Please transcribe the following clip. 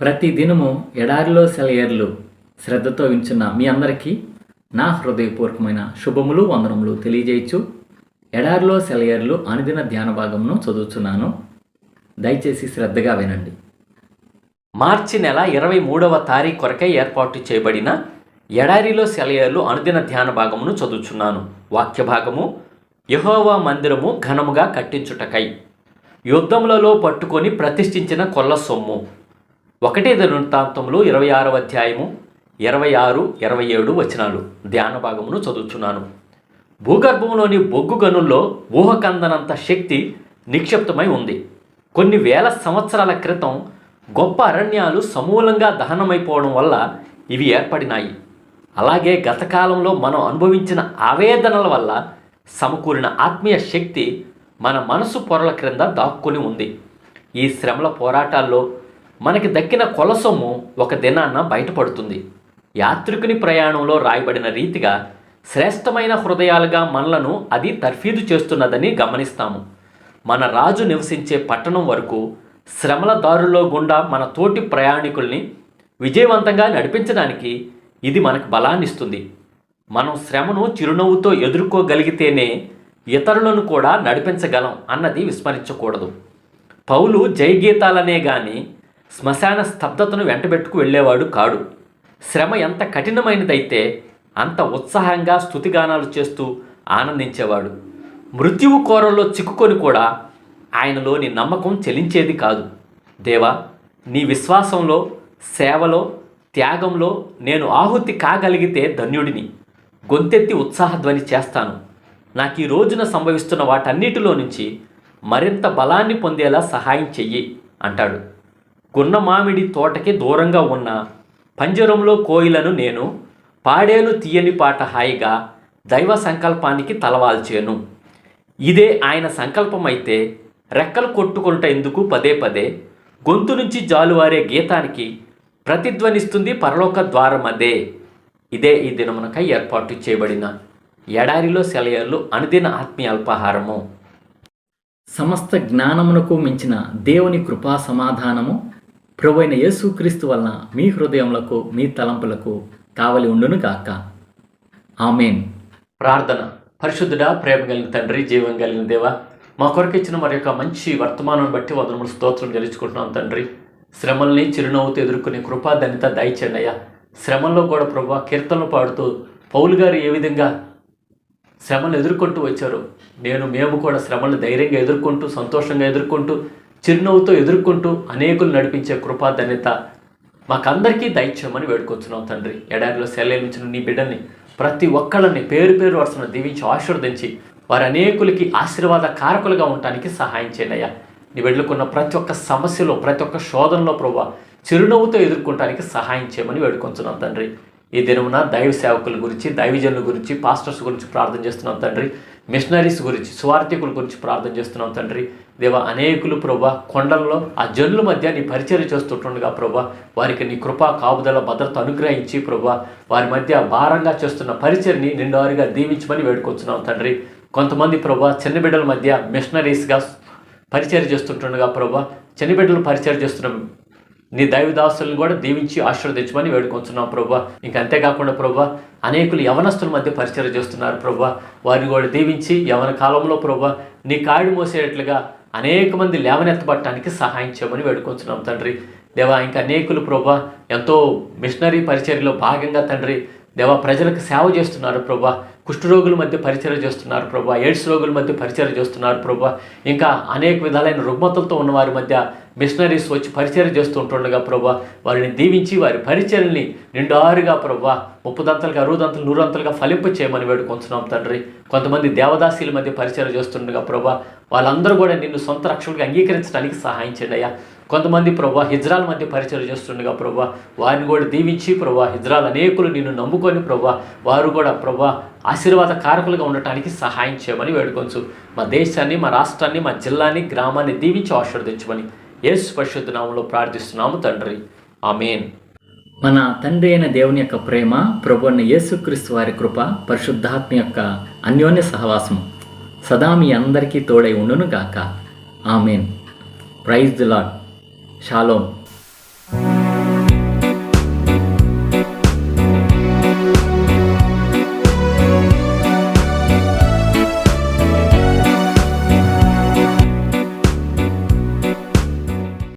ప్రతి దినము ఎడారిలో సెలయర్లు శ్రద్ధతో వించున్న మీ అందరికీ నా హృదయపూర్వకమైన శుభములు వందనములు తెలియజేయచ్చు. ఎడారిలో సెలయర్లు అనుదిన ధ్యాన భాగమును చదువుతున్నాను దయచేసి శ్రద్ధగా వినండి. మార్చి నెల ఇరవై మూడవ తారీఖు కొరకై ఏర్పాటు చేయబడిన ఎడారిలో సెలయర్లు అనుదిన ధ్యాన భాగమును చదువుచున్నాను. వాక్య భాగము యహోవా మందిరము ఘనముగా కట్టించుటకై యుద్ధములలో పట్టుకొని ప్రతిష్ఠించిన కొల్ల సొమ్ము. ఒకటే వృత్తాంతములు ఇరవై ఆరవ అధ్యాయము ఇరవై ఆరు ఇరవై ఏడు వచనాలు. ధ్యాన భాగమును చదువుచున్నాను. భూగర్భంలోని బొగ్గు గనుల్లో ఊహకందనంత శక్తి నిక్షిప్తమై ఉంది. కొన్ని వేల సంవత్సరాల క్రితం గొప్ప అరణ్యాలు సమూలంగా దహనమైపోవడం వల్ల ఇవి ఏర్పడినాయి. అలాగే గతకాలంలో మనం అనుభవించిన ఆవేదనల వల్ల సమకూరిన ఆత్మీయ శక్తి మన మనసు పొరల క్రింద దాక్కుని ఉంది. ఈ శ్రమల పోరాటాల్లో మనకి దక్కిన కొలసొమ్ము ఒక దినాన్న బయటపడుతుంది. యాత్రికుని ప్రయాణంలో రాయబడిన రీతిగా శ్రేష్టమైన హృదయాలుగా మనలను అది తర్ఫీదు చేస్తున్నదని గమనిస్తాము. మన రాజు నివసించే పట్టణం వరకు శ్రమల దారుల్లో గుండా మన తోటి ప్రయాణికుల్ని విజయవంతంగా నడిపించడానికి ఇది మనకు బలాన్ని ఇస్తుంది మనం శ్రమను చిరునవ్వుతో ఎదుర్కోగలిగితేనే ఇతరులను కూడా నడిపించగలం అన్నది విస్మరించకూడదు. పౌలు జయగీతాలనే కానీ శ్మశాన స్తబ్దతను వెంటబెట్టుకు వెళ్ళేవాడు కాడు. శ్రమ ఎంత కఠినమైనదైతే అంత ఉత్సాహంగా స్థుతిగానాలు చేస్తూ ఆనందించేవాడు. మృత్యువు కోరల్లో చిక్కుకొని కూడా ఆయనలోని నమ్మకం చెలించేది కాదు. దేవా నీ విశ్వాసంలో సేవలో త్యాగంలో నేను ఆహుతి కాగలిగితే ధన్యుడిని. గొంతెత్తి ఉత్సాహధ్వని చేస్తాను. నాకు ఈ రోజున సంభవిస్తున్న వాటన్నిటిలో నుంచి మరింత బలాన్ని పొందేలా సహాయం చెయ్యి అంటాడు. గున్న మామిడి తోటకి దూరంగా ఉన్న పంజరంలో కోయిలను నేను పాడేను తీయని పాట హాయిగా దైవ సంకల్పానికి తలవాల్చేను. ఇదే ఆయన సంకల్పమైతే రెక్కలు కొట్టుకుంట ఎందుకు పదే పదే గొంతు నుంచి జాలువారే గీతానికి ప్రతిధ్వనిస్తుంది పరలోక ద్వారం అదే ఇదే ఈ దినమునకై ఏర్పాటు చేయబడిన ఎడారిలో సెలయర్లు అనుదిన ఆత్మీయ అల్పాహారము సమస్త జ్ఞానమునకు మించిన దేవుని కృపా సమాధానము ప్రభువైన యేసుక్రీస్తు వలన మీ హృదయములకు మీ తలంపులకు కావలి ఉండును కాక ఆమెన్. ప్రార్థన. పరిశుద్ధుడా ప్రేమ కలిగిన తండ్రి జీవం కలిగిన దేవా మా కొరకు ఇచ్చిన మరి యొక్క మంచి వర్తమానం బట్టి వదనములు స్తోత్రం చెల్లించుకుంటున్నాం తండ్రి. శ్రమల్ని చిరునవ్వుతో ఎదుర్కొనే కృపా ధన్యత దయచేయండి అయ్యా. శ్రమల్లో కూడా ప్రభు కీర్తనలు పాడుతూ పౌలు గారు ఏ విధంగా శ్రమలు ఎదుర్కొంటూ వచ్చారు నేను మేము కూడా శ్రమలను ధైర్యంగా ఎదుర్కొంటూ సంతోషంగా ఎదుర్కొంటూ చిరునవ్వుతో ఎదుర్కొంటూ అనేకులు నడిపించే కృపాధన్యత మాకందరికీ దయచేయమని వేడుకొచ్చున్నాం తండ్రి. ఎడారిలో సెలవించిన నీ బిడ్డల్ని ప్రతి ఒక్కళ్ళని పేరు పేరు వరుసను దీవించి ఆశీర్వదించి వారి అనేకులకి ఆశీర్వాద కారకులుగా ఉండటానికి సహాయం చేయండి అయ్యా నీ బిడ్డలకున్న ప్రతి ఒక్క సమస్యలో ప్రతి ఒక్క శోధనలో ప్రభా చిరునవ్వుతో ఎదుర్కొనడానికి సహాయం చేయమని వేడుకొంచున్నాం తండ్రి. ఈ దినమున దైవ సేవకుల గురించి దైవజనుల గురించి పాస్టర్స్ గురించి ప్రార్థన చేస్తున్నాం తండ్రి. మిషనరీస్ గురించి స్వార్థికుల గురించి ప్రార్థన చేస్తున్నాం తండ్రి. దేవ అనేకులు ప్రభా కొండల్లో ఆ జనుల మధ్య నీ పరిచయం చేస్తుంటుండగా ప్రభా వారికి నీ కృపా కాపుదల భద్రత అనుగ్రహించి ప్రభా వారి మధ్య భారంగా చేస్తున్న పరిచయని నిండారుగా దీవించమని వేడుకొచ్చున్నాం తండ్రి. కొంతమంది ప్రభా చిన్న బిడ్డల మధ్య మిషనరీస్గా పరిచయం చేస్తుంటుండగా ప్రభా చిన్న బిడ్డలు పరిచయం చేస్తున్న నీ దైవదాసులను కూడా దీవించి ఆశీర్వదించమని వేడుకొంచున్నాం ప్రభా. ఇంకా అంతేకాకుండా ప్రభా అనేకులు యవనస్తుల మధ్య పరిచయం చేస్తున్నారు ప్రభా. వారిని కూడా దీవించి యవన కాలంలో ప్రభా నీ కాడి మోసేటట్లుగా అనేక మంది లేవనెత్తబట్టడానికి సహాయం చేయమని వేడుకొంచున్నాం తండ్రి. దేవా ఇంకా అనేకులు ప్రభా ఎంతో మిషనరీ పరిచర్లో భాగంగా తండ్రి. దేవా ప్రజలకు సేవ చేస్తున్నారు ప్రభా. కుష్ఠరోగుల మధ్య పరిచయం చేస్తున్నారు ప్రభా ఎయిడ్స్ రోగుల మధ్య పరిచయం చేస్తున్నారు ప్రభా. ఇంకా అనేక విధాలైన రుగ్మతలతో ఉన్న వారి మధ్య మిషనరీస్ వచ్చి పరిచయం చేస్తూ ఉంటుండగా ప్రభా వారిని దీవించి వారి పరిచయల్ని నిండారుగా ప్రభా దంతలు నూరు దంతలుగా ఫలింపు చేయమని వేడుకొంచున్నాం తండ్రి. కొంతమంది దేవదాసీల మధ్య పరిచయం చేస్తుండగా ప్రభా వాళ్ళందరూ కూడా నిన్ను సొంత రక్షకుడిగా అంగీకరించడానికి సహాయం చేయండి అయ్యా. కొంతమంది ప్రభా హిజ్రాల మధ్య పరిచయం చేస్తుండగా ప్రభా వారిని కూడా దీవించి ప్రభా హిజ్రాల అనేకులు నిన్ను నమ్ముకొని ప్రభా వారు కూడా ప్రభా ఆశీర్వాద కారకులుగా ఉండటానికి సహాయం చేయమని వేడుకొంచు. మా దేశాన్ని మా రాష్ట్రాన్ని మా జిల్లాని గ్రామాన్ని దీవించి ఆశీర్వదించమని యేసు పరిశుద్ధ నామంలో ప్రార్థిస్తున్నాము తండ్రి. ఆమెన్. మన తండ్రి అయిన దేవుని యొక్క ప్రేమ ప్రభున్న యేసుక్రీస్తు వారి కృప పరిశుద్ధాత్మ యొక్క అన్యోన్య సహవాసం సదా మీ అందరికీ తోడై ఉండును గాక ఆమెన్. Praise the lord 沙龙。